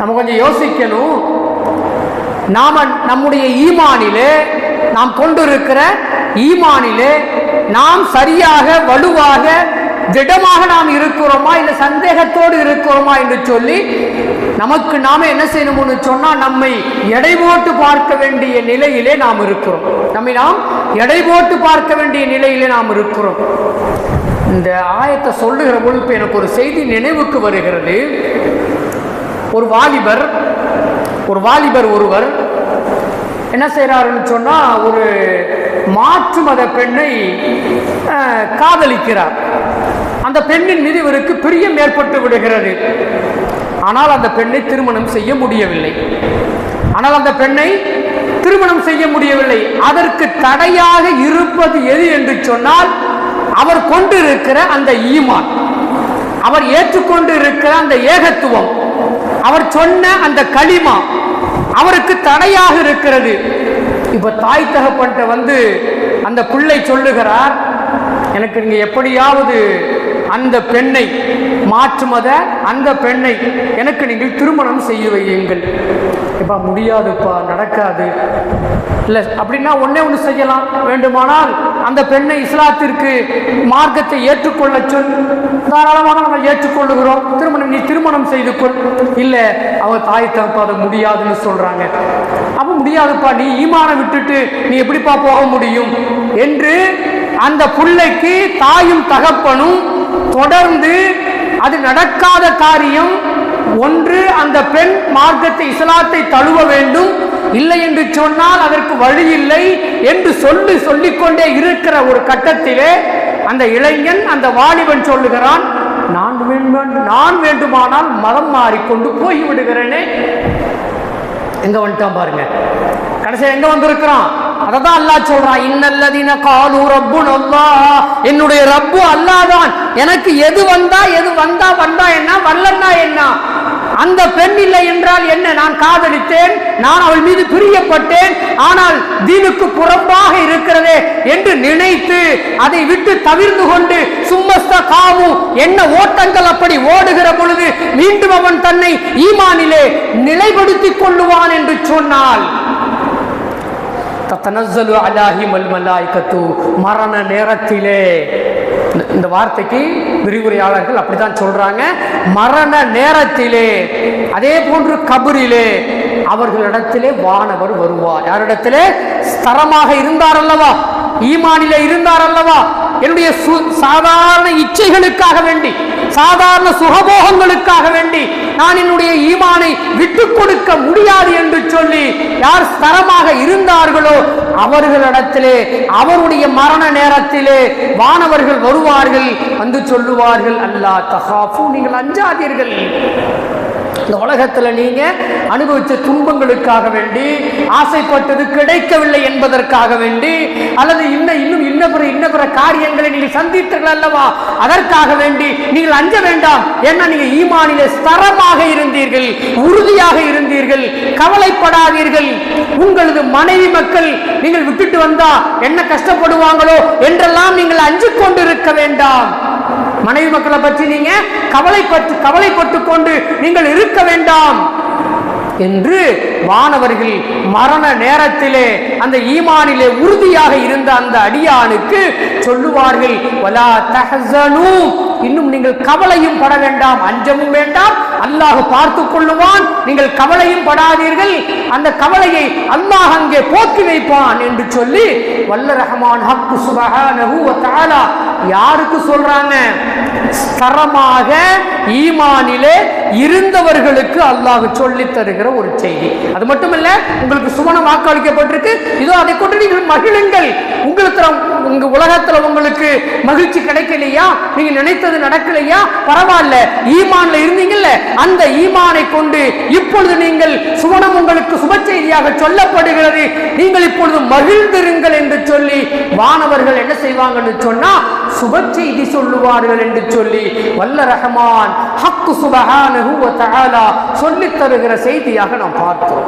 நம்ம கொஞ்சம் யோசிக்கணும். நாம நம்முடைய ஈமானிலே நாம் கொண்டிருக்கிற ஈமானிலே நாம் சரியாக வலுவாக திடமாக நாம் இருக்கிறோமா இல்லை சந்தேகத்தோடு இருக்கிறோமா என்று சொல்லி நமக்கு நாம என்ன செய்யணும்னு சொன்னால் நம்மை எடை போட்டு பார்க்க வேண்டிய நிலையிலே நாம் இருக்கிறோம். நம்மை நாம் எடை போட்டு பார்க்க வேண்டிய நிலையிலே நாம் இருக்கிறோம். இந்த ஆயத்தை சொல்லுகிற பொழுது எனக்கு ஒரு செய்தி நினைவுக்கு வருகிறது. ஒரு வாலிபர் ஒரு வாலிபர் ஒருவர் என்ன செய்கிறாருன்னு சொன்னால் ஒரு மாற்று மத பெண்ணை காதலிக்கிறார். அந்த பெண்ணின் மீது இவருக்கு பிரியம் ஏற்பட்டு விடுகிறது. ஆனால் அந்த பெண்ணை திருமணம் செய்ய முடியவில்லை. ஆனால் அந்த பெண்ணை திருமணம் செய்ய முடியவில்லை. அதற்கு தடையாக இருப்பது எது என்று சொன்னால் அவர் கொண்டிருக்கிற அந்த ஈமான். அவர் ஏற்றுக்கொண்டு இருக்கிற அந்த ஏகத்துவம். அவர் சொன்ன அந்த களிமா அவருக்கு தடையாக இருக்கிறது. இப்ப தாய் தகப்பன்ட்ட வந்து அந்த பிள்ளை சொல்லுகிறார் எனக்கு நீங்க எப்படியாவது அந்த பெண்ணை மாற்றுமத அந்த பெண்ணை எனக்கு நீங்கள் திருமணம் செய்ய வையுங்கள். இப்பா முடியாதுப்பா நடக்காது. இல்லை அப்படின்னா ஒன்றே ஒன்று செய்யலாம். வேண்டுமானால் அந்த பெண்ணை இஸ்லாத்திற்கு மார்க்கத்தை ஏற்றுக்கொள்ள சொல். தாராளமாக நம்ம ஏற்றுக்கொள்ளுகிறோம். திருமணம் நீ திருமணம் செய்து கொள். இல்லை அவங்க தாய் தகப்பா அது முடியாதுன்னு சொல்றாங்க. அப்போ முடியாதுப்பா நீ ஈமான விட்டுட்டு நீ எப்படிப்பா போக முடியும்? என்று அந்த பிள்ளைக்கு தாயும் தகப்பனும் தொடர்ந்து அது நடக்காத காரியம் ஒன்று அந்த பெண் மார்க்கத்தை இஸ்லாத்தை தழுவ வேண்டும். இல்லை என்று சொன்னால் அதற்கு வழி இல்லை என்று சொல்லி சொல்லிக்கொண்டே இருக்கிற ஒரு கட்டத்திலே அந்த இளைஞன் அந்த வாலிபன் சொல்லுகிறான் நான் வேண்டும் நான் வேண்டுமானால் மதம் மாறிக்கொண்டு போய் விடுகிறேனே எங்க வந்துட்டான் பாருங்க. கடைசியா எங்க வந்திருக்கிறான்? அததான் அல்லாஹ் சொல்றான் இன்னல்லதீன காலு ரப்பு என்னுடைய ரப்பு அல்லாஹ் தான் எனக்கு எது வந்தா எது வந்தா வந்தா என்ன வரலன்னா என்ன? அந்த பெண் இல்லை என்றால் என்ன? நான் காதலித்தேன் நான் அவள் மீது பிரியப்பட்டேன் ஆனால் தீனுக்கு புறம்பாக இருக்கிறதே என்று நினைத்து அதை விட்டு தவிர்ந்து கொண்டு சும்மஸ்த காமு என்ன ஓட்டங்கள் அப்படி ஓடுகிற பொழுது மீண்டும் அவன் தன்னை ஈமானிலே நிலைப்படுத்திக் கொள்ளுவான் என்று சொன்னால் தத்தனஸ்ஸலு அலாஹிமல் மலாய்கத்து மரண நேரத்திலே. இந்த- இந்த வார்த்தைக்கு விரிவுரையாளர்கள் அப்படித்தான் சொல்றாங்க. மரண நேரத்திலே அதே போன்று கபரிலே அவர்களிடத்திலே வானவர் வருவார். யாரிடத்திலே? ஸ்தரமாக இருந்தார் அல்லவா? ஈமானிலே இருந்தார் அல்லவா? என்னுடைய சு- சாதாரண இச்சைகளுக்காக வேண்டி சாதாரண சுகபோகங்களுக்காக வேண்டி நான் என்னுடைய ஈமானை விட்டு கொடுக்க முடியாது என்று சொல்லி யார் ஸ்தரமாக இருந்தார்களோ அவர்களிடத்திலே அவருடைய மரண நேரத்திலே வானவர்கள் வருவார்கள் வந்து சொல்லுவார்கள். அல்லா தகாஃபு நீங்கள் அஞ்சாதீர்கள். இந்த உலகத்தில் நீங்க அனுபவிச்ச துன்பங்களுக்காக வேண்டி ஆசைப்பட்டது கிடைக்கவில்லை என்பதற்காக வேண்டி அல்லது இன்னும் இன்னும் இன்ன பிற இன்ன பிற காரியங்களை நீங்கள் சந்தித்தீர்கள் அல்லவா? அதற்காக வேண்டி நீங்கள் அஞ்ச வேண்டாம். ஏன்னா நீங்க ஈமானில ஸ்தரமாக இருந்தீர்கள் உறுதியாக இருந்தீர்கள் கவலைப்படாதீர்கள். உங்களது மனைவி மக்கள் நீங்கள் விட்டுட்டு வந்தா என்ன கஷ்டப்படுவாங்களோ என்றெல்லாம் நீங்கள் அஞ்சு கொண்டிருக்க வேண்டாம். மனைவி மக்களை பற்றி நீங்க கவலைப்பட்டு கவலைப்பட்டு கொண்டு நீங்கள் இருக்க வேண்டாம் என்று வானவர்கள் மரண நேரத்திலே அந்த ஈமானிலே உறுதியாக இருந்த அந்த அடியானுக்கு சொல்லுவார்கள் வலா இன்னும் நீங்கள் கவலையும் பட வேண்டாம் அஞ்சமும் வேண்டாம் அல்லாஹ் பார்த்து கொள்ளுவான். நீங்கள் கவலையும் படாதீர்கள். அந்த கவலையை அல்லாஹ் அங்கே போக்கி வைப்பான் என்று சொல்லி வல்ல ரஹ்மான் ஹக்கு சுபஹானஹு யாருக்கு சொல்றாங்க? தரமாக ஈமானிலே இருந்தவர்களுக்கு அல்லாஹ் சொல்லி தருகிற ஒரு செய்தி. அது மட்டும் இல்ல உங்களுக்கு சுமணம் வாக்களிக்கப்பட்டிருக்கு இதோ அதை கொண்டு நீங்கள் மகிழுங்கள். உங்களுக்கு உங்க உலகத்துல உங்களுக்கு மகிழ்ச்சி கிடைக்கலையா? நீங்க நினைத்தது நடக்கலையா? பரவாயில்ல. ஈமான்ல இருந்தீங்கல்ல? அந்த ஈமானை கொண்டு இப்பொழுது நீங்கள் சுவனம் உங்களுக்கு சுப செய்தியாக சொல்லப்படுகிறது. நீங்கள் இப்பொழுது மகிழ்ந்திருங்கள் என்று சொல்லி வானவர்கள் என்ன செய்வாங்கன்னு சொன்னா சுப செய்தி சொல்லுவார்கள் என்று சொல்லி வல்ல ரஹமான் ஹக்கு சுபஹானஹு வ தஆலா சொல்லி தருகிற செய்தியாக நாம் பார்த்தோம்